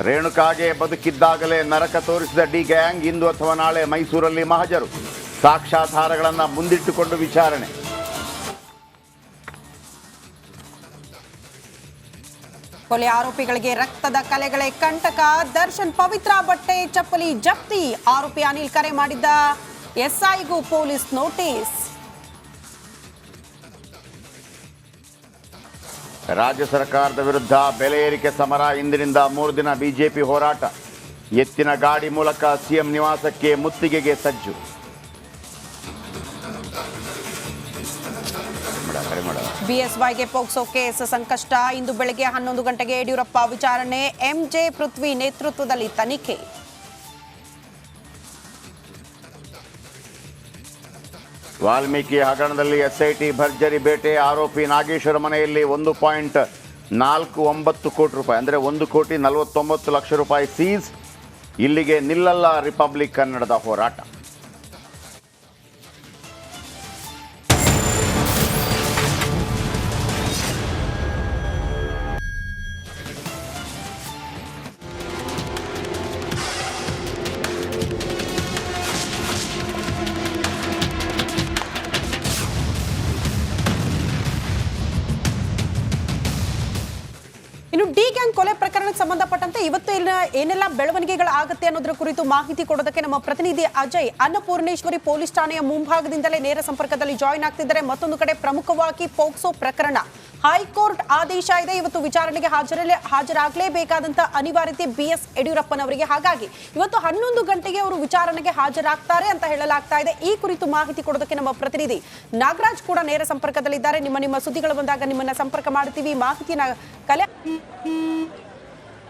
ರೇಣುಕಾಗೆ ಬದುಕಿದ್ದಾಗಲೇ ನರಕ ತೋರಿಸಿದ D gang ಇಂದು ಅಥವಾ ನಾಳೆ ಮೈಸೂರಲ್ಲಿ ಮಹಜರು. ಸಾಕ್ಷ್ಯಾಧಾರಗಳನ್ನು ಮುಂದಿಟ್ಟುಕೊಂಡು ವಿಚಾರಣೆ. ಕೊಲೆ ಆರೋಪಿಗಳಿಗೆ ರಕ್ತದ ಕಲೆಗಳೇ ಕಂಟಕ. ದರ್ಶನ್ ಪವಿತ್ರ ಬಟ್ಟೆ, ಚಪ್ಪಲಿ, ಜಪ್ತಿ. ಆರೋಪಿ ಅನಿಲ್ ಕರೆ ಮಾಡಿದ್ದ ಎಸ್ಐಗೂ ಪೊಲೀಸ್ ನೋಟಿಸ್. ರಾಜ್ಯ ಸರ್ಕಾರದ ವಿರುದ್ಧ ಬೆಲೆ ಏರಿಕೆ ಸಮರ. ಇಂದಿನಿಂದ ಮೂರು ದಿನ ಬಿಜೆಪಿ ಹೋರಾಟ. ಎತ್ತಿನ ಗಾಡಿ ಮೂಲಕ ಸಿಎಂ ನಿವಾಸಕ್ಕೆ ಮುತ್ತಿಗೆಗೆ ಸಜ್ಜು. ಬಿಎಸ್ವೈಗೆ ಪೋಕ್ಸೋ ಕೇಸ್ ಸಂಕಷ್ಟ. ಇಂದು ಬೆಳಗ್ಗೆ ಹನ್ನೊಂದು ಗಂಟೆಗೆ ಯಡಿಯೂರಪ್ಪ ವಿಚಾರಣೆ. ಎಂಜೆ ಪೃಥ್ವಿ ನೇತೃತ್ವದಲ್ಲಿ ತನಿಖೆ. ವಾಲ್ಮೀಕಿ ಹಗರಣದಲ್ಲಿ ಎಸ್ಐಟಿ ಭರ್ಜರಿ ಬೇಟೆ, ಆರೋಪಿ ನಾಗೇಶ್ವರ ಮನೆಯಲ್ಲಿ ಒಂದು ಪಾಯಿಂಟ್ ನಾಲ್ಕು ಒಂಬತ್ತು ಕೋಟಿ ರೂಪಾಯಿ, ಅಂದರೆ ಒಂದು ಕೋಟಿ ನಲವತ್ತೊಂಬತ್ತು ಲಕ್ಷ ರೂಪಾಯಿ ಸೀಸ್ ಇಲ್ಲಿಗೆ ನಿಲ್ಲಲ್ಲ ರಿಪಬ್ಲಿಕ್ ಕನ್ನಡದ ಹೋರಾಟ. ಇನ್ನು ಡಿ ಗ್ಯಾಂಗ್ ಕೊಲೆ ಪ್ರಕರಣಕ್ಕೆ ಸಂಬಂಧಪಟ್ಟಂತೆ ಇವತ್ತು ಏನೆಲ್ಲ ಬೆಳವಣಿಗೆಗಳು ಆಗುತ್ತೆ ಅನ್ನೋದ್ರ ಕುರಿತು ಮಾಹಿತಿ ಕೊಡೋದಕ್ಕೆ ನಮ್ಮ ಪ್ರತಿನಿಧಿ ಅಜಯ್ ಅನ್ನಪೂರ್ಣೇಶ್ವರಿ ಪೊಲೀಸ್ ಠಾಣೆಯ ಮುಂಭಾಗದಿಂದಲೇ ನೇರ ಸಂಪರ್ಕದಲ್ಲಿ ಜಾಯಿನ್ ಆಗ್ತಿದ್ದಾರೆ. ಮತ್ತೊಂದು ಕಡೆ ಪ್ರಮುಖವಾಗಿ ಪೋಕ್ಸೋ ಪ್ರಕರಣ. ಹೈಕೋರ್ಟ್ ಆದೇಶ ಇದೆ. ಇವತ್ತು ವಿಚಾರಣೆಗೆ ಹಾಜರಲ್ಲೇ ಹಾಜರಾಗಲೇಬೇಕಾದಂತಹ ಅನಿವಾರ್ಯತೆ ಬಿ ಎಸ್ ಯಡಿಯೂರಪ್ಪನವರಿಗೆ. ಹಾಗಾಗಿ ಇವತ್ತು ಹನ್ನೊಂದು ಗಂಟೆಗೆ ಅವರು ವಿಚಾರಣೆಗೆ ಹಾಜರಾಗ್ತಾರೆ ಅಂತ ಹೇಳಲಾಗ್ತಾ ಇದೆ. ಈ ಕುರಿತು ಮಾಹಿತಿ ಕೊಡೋದಕ್ಕೆ ನಮ್ಮ ಪ್ರತಿನಿಧಿ ನಾಗರಾಜ್ ಕೂಡ ನೇರ ಸಂಪರ್ಕದಲ್ಲಿದ್ದಾರೆ. ನಿಮ್ಮ ನಿಮ್ಮ ಸುದ್ದಿಗಳು ಬಂದಾಗ ನಿಮ್ಮನ್ನ ಸಂಪರ್ಕ ಮಾಡ್ತೀವಿ. ಮಾಹಿತಿನ ಕಲೆ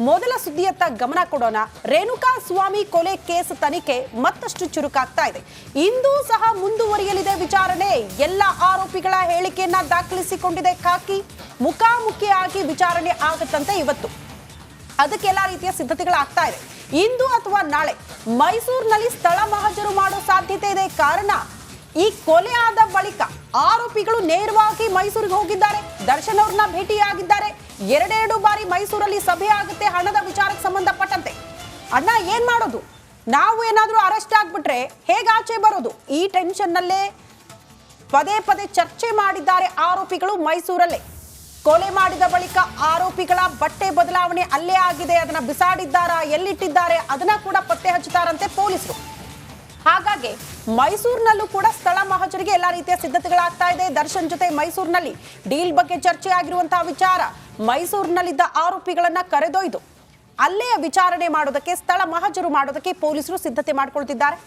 ಮೊದಲ ಸುದ್ದಿಯತ್ತ ಗಮನ ಕೊಡೋಣ. ರೇಣುಕಾ ಸ್ವಾಮಿ ಕೊಲೆ ಕೇಸ್ ತನಿಖೆ ಮತ್ತಷ್ಟು ಚುರುಕಾಗ್ತಾ ಇದೆ. ಇಂದೂ ಸಹ ಮುಂದುವರಿಯಲಿದೆ ವಿಚಾರಣೆ. ಎಲ್ಲ ಆರೋಪಿಗಳ ಹೇಳಿಕೆಯನ್ನ ದಾಖಲಿಸಿಕೊಂಡಿದೆ ಖಾಕಿ. ಮುಖಾಮುಖಿಯಾಗಿ ವಿಚಾರಣೆ ಆಗುತ್ತಂತೆ ಇವತ್ತು. ಅದಕ್ಕೆಲ್ಲ ರೀತಿಯ ಸಿದ್ಧತೆಗಳಾಗ್ತಾ ಇದೆ. ಇಂದು ಅಥವಾ ನಾಳೆ ಮೈಸೂರಿನಲ್ಲಿ ಸ್ಥಳ ಮಹಜರು ಮಾಡೋ ಸಾಧ್ಯತೆ ಇದೆ ಕಾರಣ. ಈ ಕೊಲೆ ಆದ ಬಳಿಕ ಆರೋಪಿಗಳು ನೇರವಾಗಿ ಮೈಸೂರಿಗೆ ಹೋಗಿದ್ದಾರೆ. ದರ್ಶನ್ ಅವ್ರನ್ನ ಭೇಟಿಯಾಗಿದ್ದಾರೆ. ಎರಡೆರಡು ಬಾರಿ ಮೈಸೂರಲ್ಲಿ ಸಭೆ ಆಗುತ್ತೆ, ಹಣದ ವಿಚಾರಕ್ಕೆ ಸಂಬಂಧಪಟ್ಟಂತೆ. ಅಣ್ಣ ಏನ್ ಮಾಡೋದು? ನಾವು ಏನಾದ್ರೂ ಅರೆಸ್ಟ್ ಆಗ್ಬಿಟ್ರೆ ಹೇಗೆ ಆಚೆ ಬರೋದು? ಈ ಟೆನ್ಷನ್ನಲ್ಲೇ ಪದೇ ಪದೇ ಚರ್ಚೆ ಮಾಡಿದ್ದಾರೆ ಆರೋಪಿಗಳು ಮೈಸೂರಲ್ಲೇ. ಕೊಲೆ ಮಾಡಿದ ಬಳಿಕ ಆರೋಪಿಗಳ ಬಟ್ಟೆ ಬದಲಾವಣೆ ಅಲ್ಲೇ ಆಗಿದೆ, ಅದನ್ನ ಬಿಸಾಡಿದ್ದಾರಾ, ಎಲ್ಲಿಟ್ಟಿದ್ದಾರೆ, ಅದನ್ನ ಕೂಡ ಪತ್ತೆ ಹಚ್ಚುತ್ತಾರಂತೆ ಪೊಲೀಸರು. ಹಾಗಾಗಿ ಮೈಸೂರಿನಲ್ಲೂ ಕೂಡ ಸ್ಥಳ ಮಹಜರಿಗೆ ಎಲ್ಲಾ ರೀತಿಯ ಸಿದ್ಧತೆಗಳಾಗ್ತಾ ಇದೆ. ದರ್ಶನ್ ಜೊತೆ ಮೈಸೂರಿನಲ್ಲಿ ಡೀಲ್ ಬಗ್ಗೆ ಚರ್ಚೆ ಆಗಿರುವಂತಹ ವಿಚಾರ ಮೈಸೂರಿನಲ್ಲಿದ್ದ ಆರೋಪಿಗಳನ್ನ ಕರೆದೊಯ್ದು ಅಲ್ಲೇ ವಿಚಾರಣೆ ಮಾಡೋದಕ್ಕೆ, ಸ್ಥಳ ಮಹಜರು ಮಾಡೋದಕ್ಕೆ ಪೊಲೀಸರು ಸಿದ್ಧತೆ ಮಾಡಿಕೊಳ್ತಿದ್ದಾರೆ.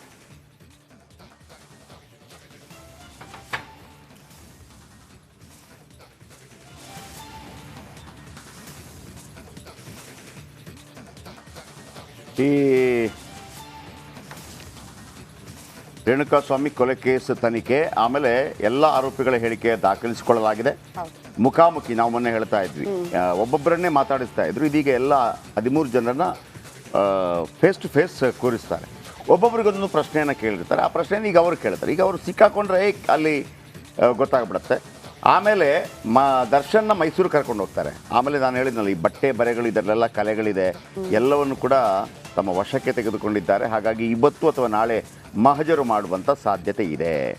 ಈ ರೇಣುಕಾಸ್ವಾಮಿ ಕೊಲೆ ಕೇಸ್ ತನಿಖೆ ಆಮೇಲೆ ಎಲ್ಲ ಆರೋಪಿಗಳ ಹೇಳಿಕೆ ದಾಖಲಿಸಿಕೊಳ್ಳಲಾಗಿದೆ. ಮುಖಾಮುಖಿ ನಾವು ಮೊನ್ನೆ ಹೇಳ್ತಾ ಇದ್ವಿ. ಒಬ್ಬೊಬ್ಬರನ್ನೇ ಮಾತಾಡಿಸ್ತಾ ಇದ್ರು. ಇದೀಗ ಎಲ್ಲ ಹದಿಮೂರು ಜನರನ್ನ ಫೇಸ್ ಟು ಫೇಸ್ ಕೂರಿಸ್ತಾರೆ. ಒಬ್ಬೊಬ್ರಿಗೊಂದು ಪ್ರಶ್ನೆಯನ್ನು ಕೇಳಿರ್ತಾರೆ. ಆ ಪ್ರಶ್ನೆಯನ್ನು ಈಗ ಅವರು ಕೇಳ್ತಾರೆ. ಈಗ ಅವರು ಸಿಕ್ಕಾಕೊಂಡ್ರೆ ಅಲ್ಲಿ ಗೊತ್ತಾಗ್ಬಿಡುತ್ತೆ. ಆಮೇಲೆ ಮ ದರ್ಶನ್ನ ಮೈಸೂರು ಕರ್ಕೊಂಡು ಹೋಗ್ತಾರೆ. ಆಮೇಲೆ ನಾನು ಹೇಳಿದ್ನಲ್ಲ, ಈ ಬಟ್ಟೆ ಬರೆಗಳು ಇದರಲ್ಲೆಲ್ಲ ಕಲೆಗಳಿದೆ, ಎಲ್ಲವನ್ನು ಕೂಡ ತಮ್ಮ ವಶಕ್ಕೆ ತೆಗೆದುಕೊಂಡಿದ್ದಾರೆ. ಹಾಗಾಗಿ ಇವತ್ತು ಅಥವಾ ನಾಳೆ ಮಹಜರು ಮಾಡುವಂಥ ಸಾಧ್ಯತೆ ಇದೆ.